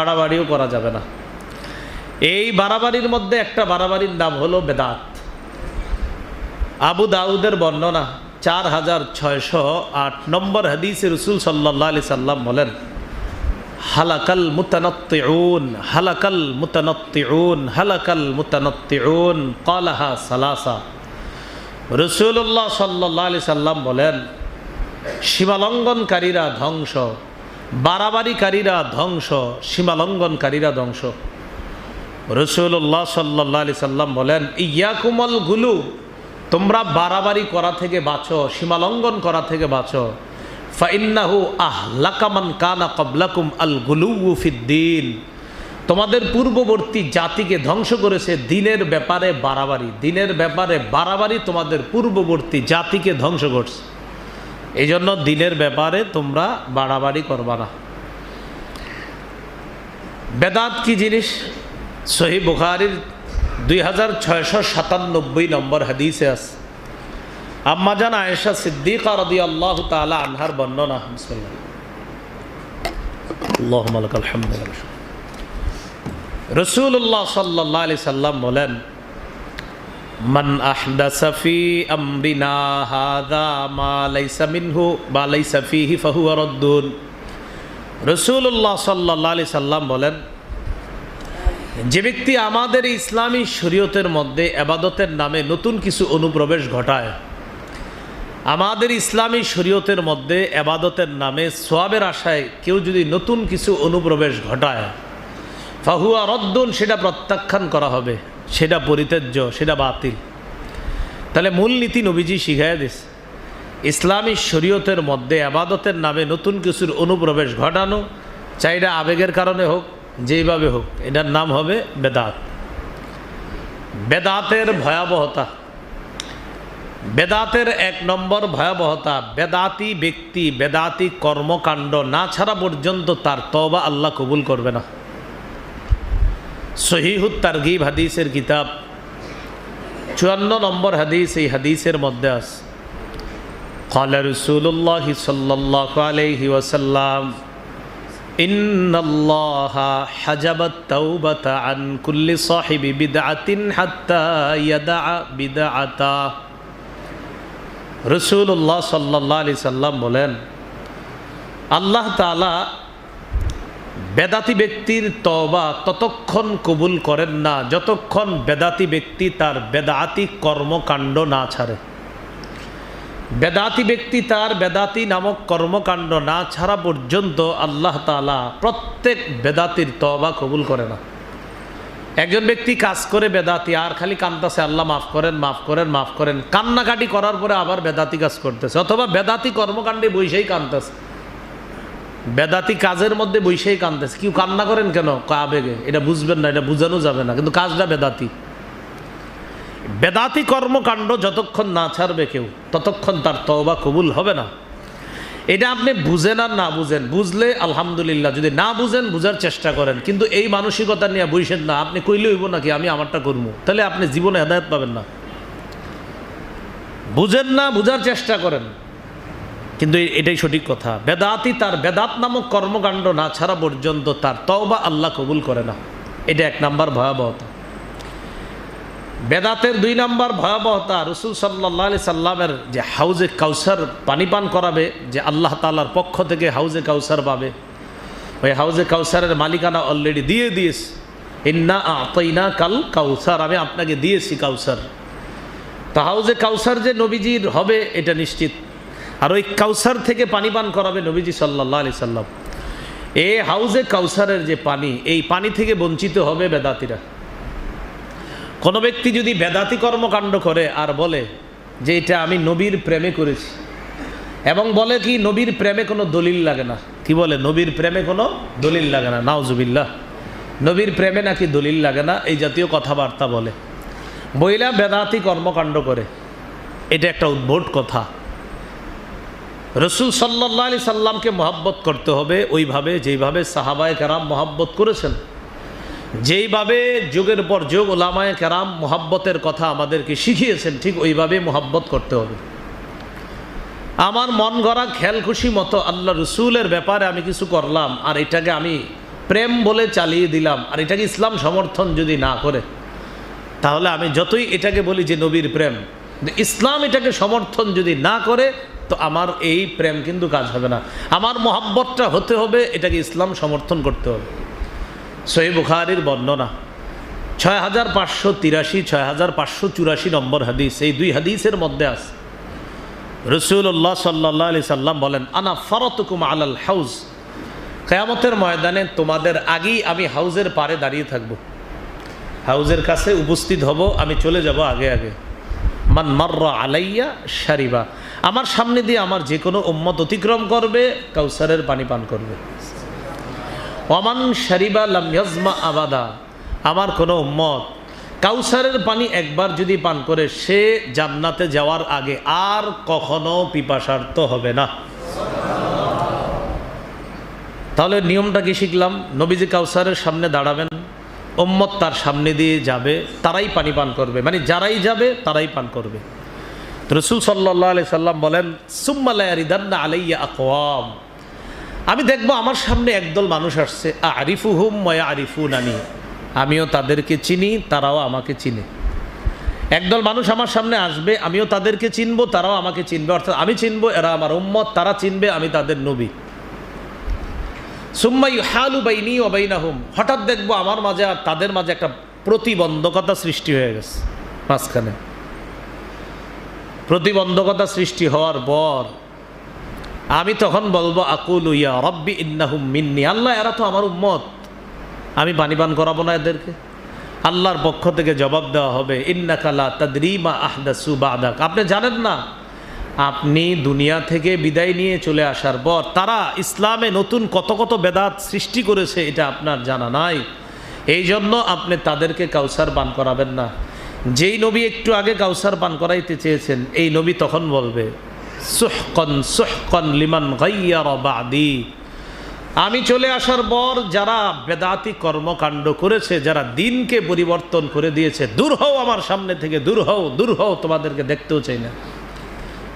বাড়াবাড়িও করা যাবে না। এই বাড়াবাড়ির মধ্যে একটা বাড়াবাড়ির নাম হলো বেদাত। আবু দাউদের বর্ণনা চার হাজার ছয়শো আট নম্বর হাদিসে রসুল সাল্লাহ আলি সাল্লাম বলেন, হালাকাল মুতানত্তিউন হালাকাল মুতানত্তিউন হালাকাল মুতানত্তিউন কলাহা সালাসা। রসুল্লাহ সাল্লাহ আলি সাল্লাম বলেন, সীমালঙ্ঘনকারীরা ধ্বংস। বাড়াবাড়িকারীরা ধ্বংস, সীমালঙ্ঘনকারীরা ধ্বংস। রসুল্লাহ সাল্লাহ আলি সাল্লাম বলেন, ইয়াকুমল গুলু, তোমরা বাড়াবাড়ি করা থেকে বাঁচো, সীমালঙ্ঘন করা থেকে বাঁচো। ফাইন্নাহু আহ লাকামান কানা কবলাকুম আল গুলু ফিদ্দিন তোমাদের পূর্ববর্তী জাতিকে ধ্বংস করেছে দিনের ব্যাপারে বাড়াবাড়ি। দিনের ব্যাপারে বাড়াবাড়ি তোমাদের পূর্ববর্তী জাতিকে ধ্বংস করছে। এই জন্য দিনের ব্যাপারে তোমরা বাড়াবাড়ি করবা না। বেদাত কি জিনিস? সহি বুখারির দুই হাজার সাতানব্বই নম্বর হাদিসে আছে। আম্মাজান আয়েশা সিদ্দিকা রদি আল্লাহ তালা আনহার বর্ণনা। রসুল্লাহ সাল্লাহ আলি সাল্লাম বলেন মান আহদাসা ফি আমরিনা হাদা মা লাইসা মিনহু বা লাইসা সাল্লাম বলেন, যে ব্যক্তি আমাদের ইসলামী শরীয়তের মধ্যে আবাদতের নামে নতুন কিছু অনুপ্রবেশ ঘটায়, আমাদের ইসলামী শরীয়তের মধ্যে আবাদতের নামে সোয়াবের আশায় কেউ যদি নতুন কিছু অনুপ্রবেশ ঘটায়, ফাহুয়া রদ্দুন সেটা প্রত্যাখ্যান করা হবে। সেটা পরিত্যাজ্য, সেটা বাতিল। তাহলে মূলনীতি নবীজি শিখাই দিস ইসলামী শরীয়তের মধ্যে আবাদতের নামে নতুন কিছুর অনুপ্রবেশ ঘটানো চাইটা আবেগের কারণে হোক, যেইভাবে হোক, এটার নাম হবে বেদাত। বেদাতের ভয়াবহতা। বেদাতের এক নম্বর ভয়াবহতা, বেদাতি ব্যক্তি, বেদাতি কর্মকাণ্ড না ছাড়া পর্যন্ত তার তবা আল্লাহ কবুল করবে না। সহিহুত তারগিব হাদিসের কিতাব চুয়ান্ন নম্বর হাদিস এই হাদিসের মধ্যে আস قال رسول الله صلى الله عليه وسلم إن الله حجب التوبة عن كل صاحب بدعة حتى يدع بدعته রসুল্লাহ সাল্লাহ আলি সাল্লাম বলেন আল্লাহ তালা বেদাতি ব্যক্তির তবা ততক্ষণ কবুল করেন না, যতক্ষণ বেদাতি ব্যক্তি তার বেদাতি কর্মকাণ্ড না ছাড়ে। বেদাতি ব্যক্তি তার বেদাতি নামক কর্মকাণ্ড না ছাড়া পর্যন্ত আল্লাহ তালা প্রত্যেক বেদাতির তবা কবুল করে না। একজন ব্যক্তি কাজ করে বেদাতি, আর খালি কান্দাছে, আল্লাহ মাফ করেন মাফ করেন মাফ করেন। কান্নাকাটি করার পরে আবার বেদাতি কাজ করতেছে, অথবা বেদাতি কর্মকাণ্ডে বৈশেই কানতেছে বেদাতি কাজের মধ্যে বৈশেই কানতেছে কেউ কান্না করেন কেন? আবেগে? এটা বুঝবেন না, এটা বুঝানো যাবে না। কিন্তু কাজটা বেদাতি। বেদাতি কর্মকাণ্ড যতক্ষণ না ছাড়বে কেউ, ততক্ষণ তার তওবা কবুল হবে না। এটা আপনি বুঝেন আর না বুঝেন, বুঝলে আলহামদুলিল্লাহ। যদি না বুঝেন, বুঝার চেষ্টা করেন। কিন্তু এই মানসিকতা নিয়ে বুঝছেন না, আপনি কইলে হইব নাকি, আমি আমারটা করব। তাহলে আপনি জীবনে হেদায়ত পাবেন না। বুঝেন না, বুঝার চেষ্টা করেন। কিন্তু এটাই সঠিক কথা। বেদাতি তার বেদাত নামক কর্মকাণ্ড না ছাড়া পর্যন্ত তার তওবা আল্লাহ কবুল করে না। এটা এক নাম্বার ভয়াবহতা। বেদাতের দুই নাম্বার ভয়াবহতা রসুল সাল্লাহ আলি সাল্লামের যে হাউজে কাউসার পানি পান করাবে, যে আল্লাহ তালার পক্ষ থেকে হাউজে কাউসার পাবে। ওই হাউজে কাউসারের মালিকানা অলরেডি দিয়ে দিয়েছে। ইন্না আতইনা কাল কাউসার, আমি আপনাকে দিয়েছি কাউসার। তা হাউজে কাউসার যে নবীজির হবে, এটা নিশ্চিত। আর ওই কাউসার থেকে পানি পান করাবে নবীজি সাল্লাহ আলি সাল্লাম। এ হাউজে কাউসারের যে পানি, এই পানি থেকে বঞ্চিত হবে বেদাতিরা। কোনো ব্যক্তি যদি বেদাতি কর্মকাণ্ড করে আর বলে যে এটা আমি নবীর প্রেমে করেছি, এবং বলে কি নবীর প্রেমে কোনো দলিল লাগে না? কি বলে? নবীর প্রেমে কোনো দলিল লাগে না। নাওজুবিল্লাহ নবীর প্রেমে নাকি দলিল লাগে না? এই জাতীয় কথাবার্তা বলে। বইলা বেদাতি কর্মকাণ্ড করে। এটা একটা উদ্ভট কথা। রসুল সাল্লাহ আলি সাল্লামকে মহাব্বত করতে হবে ওইভাবে যেইভাবে সাহাবায় কেরাম মহাব্বত করেছেন। যেইভাবে যুগের পর যুগ ওলামায় কেরাম মোহাব্বতের কথা আমাদেরকে শিখিয়েছেন, ঠিক ওইভাবে মোহাব্বত করতে হবে। আমার মন গড়া খেয়াল খুশি মতো আল্লাহ রসুলের ব্যাপারে আমি কিছু করলাম, আর এটাকে আমি প্রেম বলে চালিয়ে দিলাম, আর এটাকে ইসলাম সমর্থন যদি না করে, তাহলে আমি যতই এটাকে বলি যে নবীর প্রেম ইসলাম এটাকে সমর্থন যদি না করে তো আমার এই প্রেম কিন্তু কাজ হবে না। আমার মহাব্বতটা হতে হবে, এটাকে ইসলাম সমর্থন করতে হবে। সহি বুখারির বর্ণনা ছয় হাজার পাঁচশো তিরাশি ছয় হাজার পাঁচশো চুরাশি নম্বর হাদিস। এই দুই হাদিসের মধ্যে আছে। রসুল্লাহ সাল্লাহ আলি সাল্লাম বলেন, আনা ফরতুকুম আলাল হাউজ। কেয়ামতের ময়দানে তোমাদের আগেই আমি হাউজের পারে দাঁড়িয়ে থাকব। হাউজের কাছে উপস্থিত হব, আমি চলে যাব আগে আগে। মান মার্রা আলাইয়া সারিবা আমার সামনে দিয়ে আমার যে কোনো উম্মত অতিক্রম করবে, কাউসারের পানি পান করবে। অমান সারিবা লাম ইয়াজমা আবাদা। আমার কোনো উম্মত কাউসারের পানি একবার যদি পান করে, সে জান্নাতে যাওয়ার আগে আর কখনো পিপাসার্থ হবে না। তাহলে নিয়মটা কি শিখলাম? নবীজি কাউসারের সামনে দাঁড়াবেন, উম্মত তার সামনে দিয়ে যাবে, তারাই পানি পান করবে। মানে যারাই যাবে, তারাই পান করবে। রসুল সাল্লাহ আলি সাল্লাম বলেন সুম্মালাইদান্না আলাইয়া আকওয়াম। আমি দেখব আমার সামনে একদল মানুষ আসছে আরিফু হুম ময়া আরিফু নানি আমিও তাদেরকে চিনি, তারাও আমাকে চিনে। একদল মানুষ আমার সামনে আসবে, আমিও তাদেরকে চিনবো, তারাও আমাকে চিনবে। অর্থাৎ আমি চিনবো, এরা আমার উম্মত, তারা চিনবে, আমি তাদের নবী। সুম্মাই হালু বাইনি অবাইনাহুম হঠাৎ দেখব আমার মাঝে আর তাদের মাঝে একটা প্রতিবন্ধকতা সৃষ্টি হয়ে গেছে, মাঝখানে। প্রতিবন্ধকতা সৃষ্টি হওয়ার পর আমি তখন বলব, আকুল ইয়া রব্বি ইন্নাহুম মিন্নি। আল্লাহ, এরা তো আমার উম্মত। আমি পানি পান করাবো না এদেরকে। আল্লাহর পক্ষ থেকে জবাব দেওয়া হবে ইন্না ইন্নাকালা তাদরিমা আহদাসু বাদাক। আপনি জানেন না, আপনি দুনিয়া থেকে বিদায় নিয়ে চলে আসার পর তারা ইসলামে নতুন কত কত বেদাত সৃষ্টি করেছে, এটা আপনার জানা নাই। এই জন্য আপনি তাদেরকে কাউসার বান করাবেন না। যেই নবী একটু আগে কাউসার পান করাইতে চেয়েছেন, এই নবী তখন বলবে, সুহকন সুহকন লিমান আমি চলে আসার পর যারা বেদাতি কর্মকাণ্ড করেছে, যারা দিনকে পরিবর্তন করে দিয়েছে, দূর হও আমার সামনে থেকে, দূর হও দূর হও, তোমাদেরকে দেখতেও চাই না।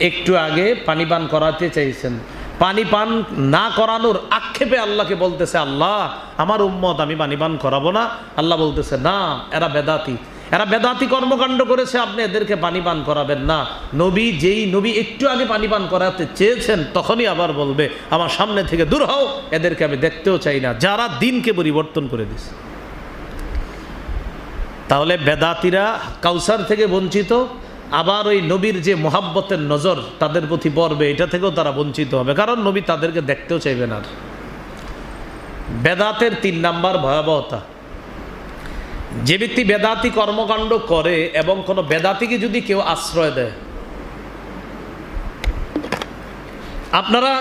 একটু আগে পানি পান করাতে চাইছেন। পানি পান না করানোর আক্ষেপে আল্লাহকে বলতেছে, আল্লাহ, আমার উম্মত, আমি পানি পান করাবো না। আল্লাহ বলতেছে, না, এরা বেদাতি। এরা বেদাতি কর্মকাণ্ড করেছে, আপনি এদেরকে পানি পান করাবেন না। নবী যেই নবী একটু আগে পানি পান করাতে চেয়েছেন, তখনই আবার বলবে, আমার সামনে থেকে দূর হও, এদেরকে আমি দেখতেও চাই না। যারা দিনকে পরিবর্তন করে দিছে তাহলে বেদাতিরা কাউসার থেকে বঞ্চিত, আবার ওই নবীর যে মোহাব্বতের নজর তাদের প্রতি পড়বে, এটা থেকেও তারা বঞ্চিত হবে, কারণ নবী তাদেরকে দেখতেও চাইবেন আর। বেদাতের তিন নাম্বার ভয়াবহতা। যে ব্যক্তি বেদাতি কর্মকাণ্ড করে এবং কোনো বেদাতিকে যদি কেউ আশ্রয় দেয়, আপনারা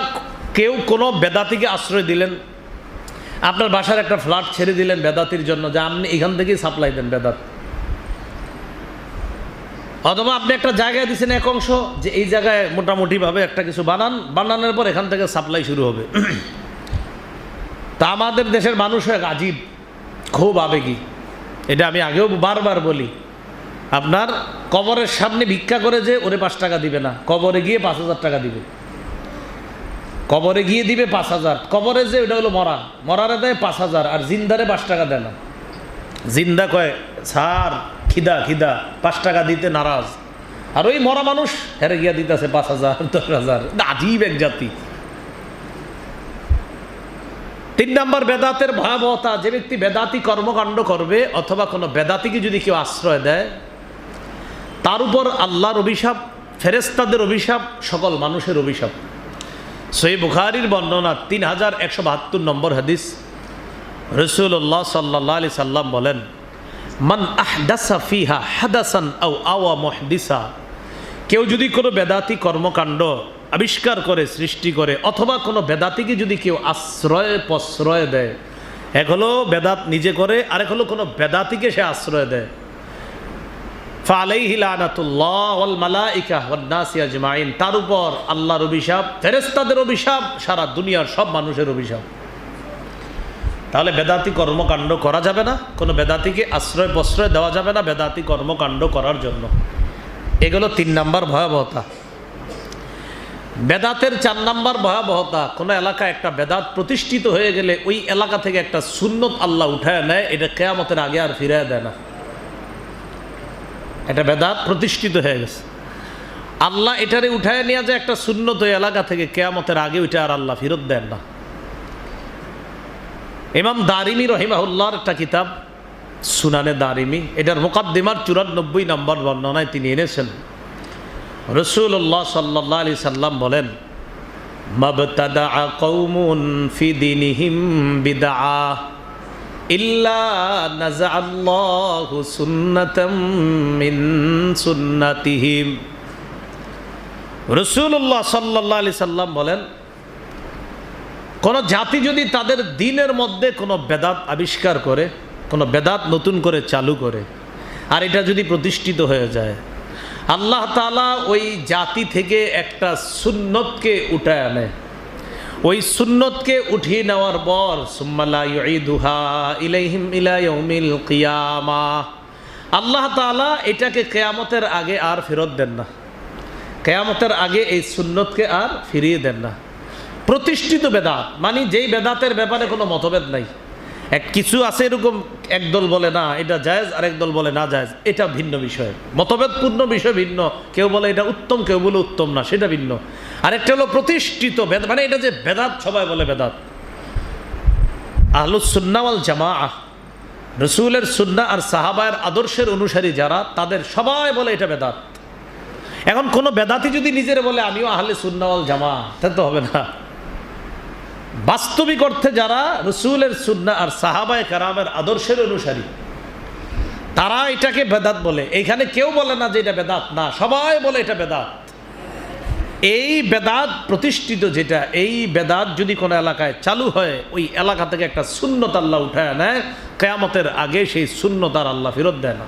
কেউ কোনো বেদাতিকে আশ্রয় দিলেন, আপনার বাসার একটা ফ্ল্যাট ছেড়ে দিলেন বেদাতির জন্য, যে আপনি এখান থেকেই সাপ্লাই দেন বেদাত। অথবা আপনি একটা জায়গায় দিচ্ছেন এক অংশ, যে এই জায়গায় মোটামুটিভাবে একটা কিছু বানান, বানানোর পর এখান থেকে সাপ্লাই শুরু হবে। তা আমাদের দেশের মানুষ এক আজীব, খুব আবেগী। এটা আমি আগেও বারবার বলি। আপনার কবরের সামনে ভিক্ষা করে যে ওরে পাঁচ টাকা দিবে না, কবরে গিয়ে পাঁচ হাজার টাকা দিবে। কবরে গিয়ে দিবে পাঁচ হাজার। কবরে যে ওটা হলো মরা, মরারে দেয় পাঁচ হাজার, আর জিন্দারে পাঁচ টাকা দেয় না। জিন্দা কয় সার খিদা খিদা, পাঁচ টাকা দিতে নারাজ। আর ওই মরা মানুষ হেরে গিয়া দিতেছে পাঁচ হাজার, দশ হাজার। আজীব এক জাতি। তিন নম্বর, বেদাতের ভয়াবহতা। যে ব্যক্তি বেদাতি কর্মকাণ্ড করবে, অথবা কোনো বেদাতিকে যদি কেউ আশ্রয় দেয়, তার উপর আল্লাহর অভিশাপ ফেরেস্তাদের অভিশাপ, সকল মানুষের অভিশাপ। সই বুখারির বর্ণনা, তিন হাজার একশো বাহাত্তর নম্বর হাদিস। রসুল্লাহ সাল্লাহ আলি সাল্লাম বলেন, মান আহদাসা ফিহা হাদাসান আও আওয়া মহদিসা। কেউ যদি কোনো বেদাতি কর্মকাণ্ড আবিষ্কার করে, সৃষ্টি করে, অথবা কোনো বেদাতিকে যদি কেউ আশ্রয় প্রশ্রয় দেয়। এক হলো বেদাত নিজে করে, আরেক হলো কোনো বেদাতিকে সে আশ্রয় দেয়। তার উপর আল্লাহর অভিশাপ ফেরেস্তাদের অভিশাপ, সারা দুনিয়ার সব মানুষের অভিশাপ। তাহলে বেদাতি কর্মকাণ্ড করা যাবে না, কোনো বেদাতিকে আশ্রয় প্রশ্রয় দেওয়া যাবে না বেদাতি কর্মকাণ্ড করার জন্য। এগুলো তিন নাম্বার ভয়াবহতা। বেদাতের চার নাম্বার ভয়াবহতা, কোনো এলাকায় একটা বেদাত প্রতিষ্ঠিত হয়ে গেলে ওই এলাকা থেকে একটা সুন্নত আল্লাহ উঠায় নেয়, এটা কেয়ামতের আগে আর ফিরে দেয় না। এটা বেদাত প্রতিষ্ঠিত হয়ে গেছে। আল্লাহ এটারে উঠায় নিয়ে যায় একটা সুন্নত ওই এলাকা থেকে কেয়ামতের আগে ওইটা আর আল্লাহ ফেরত দেন না। ইমাম দারিমি রহিমাহুল্লাহর একটা কিতাব, সুনানে দারিমি, এটার মোকাদ্দিমার চুরানব্বই নম্বর বর্ণনায় তিনি এনেছেন। রসুল্লাহ সাল্লাহ আলি সাল্লাম বলেন কৌমুন বিদা সুন্নাতিহিম। রসুল্লাহ সাল্লাম বলেন, কোন জাতি যদি তাদের দিনের মধ্যে কোনো বেদাত আবিষ্কার করে, কোনো বেদাত নতুন করে চালু করে, আর এটা যদি প্রতিষ্ঠিত হয়ে যায় আল্লাহ তালা ওই জাতি থেকে একটা সুন্নতকে উঠায় আনে। ওই সুন্নতকে উঠিয়ে নেওয়ার পর কিয়ামা। আল্লাহ তাআলা এটাকে কেয়ামতের আগে আর ফেরত দেন না। কেয়ামতের আগে এই সুন্নতকে আর ফিরিয়ে দেন না। প্রতিষ্ঠিত বেদাত মানে যেই বেদাতের ব্যাপারে কোনো মতভেদ নাই। এক কিছু আছে এরকম একদল বলে, না, এটা জায়েজ আর একদল বলে, না, জায়েজ। এটা ভিন্ন বিষয়। মতভেদপূর্ণ বিষয় ভিন্ন। কেউ বলে এটা উত্তম, কেউ বলে উত্তম না, সেটা ভিন্ন। আরেকটা হলো প্রতিষ্ঠিত বেদ মানে এটা যে বেদাত সবাই বলে বেদাত আহলুস সুন্নাওয়াল জামা রসুলের সুন্না আর সাহাবায়ের আদর্শের অনুসারী যারা, তাদের সবাই বলে এটা বেদাত এখন কোনো বেদাতি যদি নিজের বলে, আমিও আহলে সুন্নাওয়াল জামা তা তো হবে না। বাস্তবিক অর্থে যারা রসুলের সুন্না আর সাহাবায় কারামের আদর্শের অনুসারী, তারা এটাকে বেদাত বলে। এইখানে কেউ বলে না যে এটা বেদাত। না, সবাই বলে এটা বেদাত। এই বেদাত প্রতিষ্ঠিত যেটা, এই বেদাত যদি কোনো এলাকায় চালু হয়, ওই এলাকা থেকে একটা শূন্যত আল্লাহ উঠায় নেয়, কেয়ামতের আগে সেই শূন্যতার আল্লাহ ফেরত দেয় না।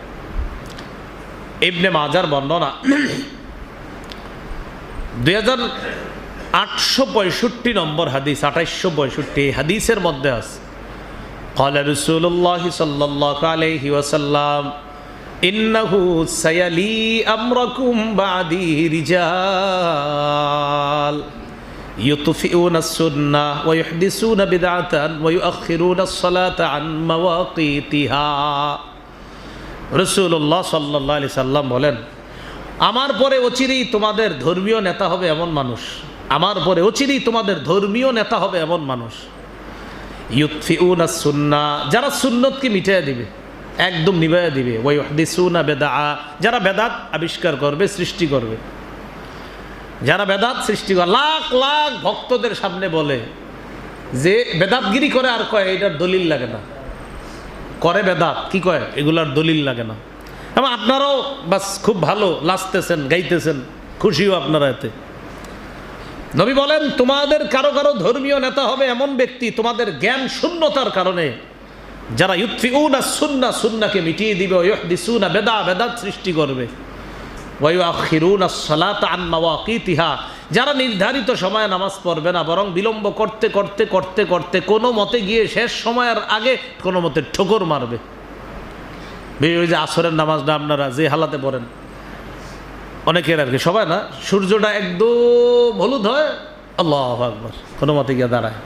ইবনে মাজার বর্ণনা, দুই হাজার আটশো পঁয়ষট্টি নম্বর হাদিস আঠাইশশো পঁয়ষট্টি হাদিসের মধ্যে আছে قال رسول الله صلى الله عليه وسلم إنه سيلي أمركم بعدي رجال يطفئون السنة ويحدثون بدعة ويؤخرون الصلاة عن مواقيتها رسول الله صلى الله عليه وسلم বলেন আমার পরে অচিরেই তোমাদের ধর্মীয় নেতা হবে এমন মানুষ আমার পরে অচিরেই তোমাদের ধর্মীয় নেতা হবে এমন মানুষ। ইউৎফিউনা সুন্না, যারা সুন্নতকে মিটিয়ে দিবে, একদম নিভাইয়া দিবে। ওই হদিসুনা বেদা যারা বেদাত আবিষ্কার করবে, সৃষ্টি করবে। যারা বেদাত সৃষ্টি করে, লাখ লাখ ভক্তদের সামনে বলে যে, বেদাতগিরি করে আর কয়, এটার দলিল লাগে না। করে বেদাত, কি কয়, এগুলার দলিল লাগে না। এবং আপনারাও বাস খুব ভালো লাচতেছেন গাইতেছেন, খুশিও আপনারা এতে। নবী বলেন, তোমাদের কারও কারও ধর্মীয় নেতা হবে এমন ব্যক্তি, তোমাদের জ্ঞান শূন্যতার কারণে। যারা ইউৎফিউনা সুন্না, সুন্নাকে মিটিয়ে দিবে ইহদিসুনা বেদা, বেদাত সৃষ্টি করবে। যারা নির্ধারিত সময়ে নামাজ পড়বে না, বরং বিলম্ব করতে করতে করতে করতে কোনো মতে গিয়ে শেষ সময়ের আগে কোনো মতে ঠোকর মারবে। ওই যে আসরের নামাজটা আপনারা যে হালাতে পড়েন অনেকের আর কি, সবাই না, সূর্যটা একদম হলুদ হয়, আল্লাহ আকবর, কোনো মতে গিয়ে দাঁড়ায়।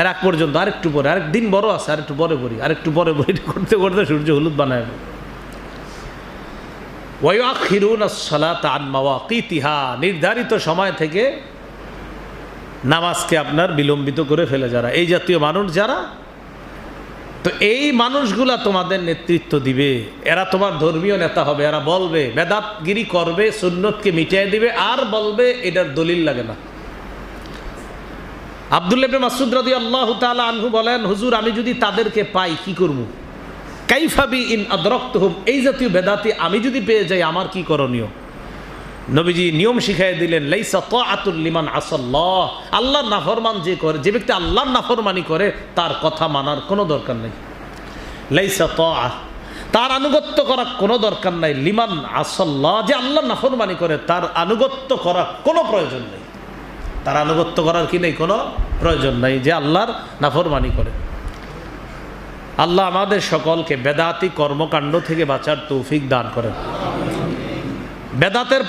এর এক পর্যন্ত আরেকটু পরে, আরেক দিন বড় আছে, আরেকটু পরে পড়ি, আরেকটু পরে পড়ি করতে করতে সূর্য হলুদ বানায় নির্ধারিত সময় থেকে নামাজকে আপনার বিলম্বিত করে ফেলে যারা। এই জাতীয় মানুষ যারা তো এই মানুষগুলা তোমাদের নেতৃত্ব দিবে। এরা তোমার ধর্মীয় নেতা হবে, এরা বলবে, বেদাতগিরি করবে, সুন্নতকে মিটিয়ে দিবে, আর বলবে এটার দলিল লাগে না। আবদুল্লাহ মাসুদ রাদি আল্লাহ আনহু বলেন, হুজুর, আমি যদি তাদেরকে পাই, কি করব? কাইফাবি ইন আদরক্ত হুম এই জাতীয় বেদাতি আমি যদি পেয়ে যাই, আমার কি করণীয়? নবীজি নিয়ম শিখাই দিলেন, লাইসা তো লিমান আসল্লাহ। আল্লাহর নাফরমান যে করে, যে ব্যক্তি আল্লাহর নাফরমানি করে, তার কথা মানার কোনো দরকার নেই। লাইসা তো তার আনুগত্য করা কোনো দরকার নাই। লিমান আসল্লাহ, যে আল্লাহর নাফরমানি করে, তার আনুগত্য করা কোনো প্রয়োজন নেই। তার আনুগত্য করার কি নেই? কোনো প্রয়োজন নাই, যে আল্লাহর নাফরমানি করে। আল্লাহ আমাদের সকলকে বেদাতি কর্মকাণ্ড থেকে বাঁচার তৌফিক দান করেন। বেদাতের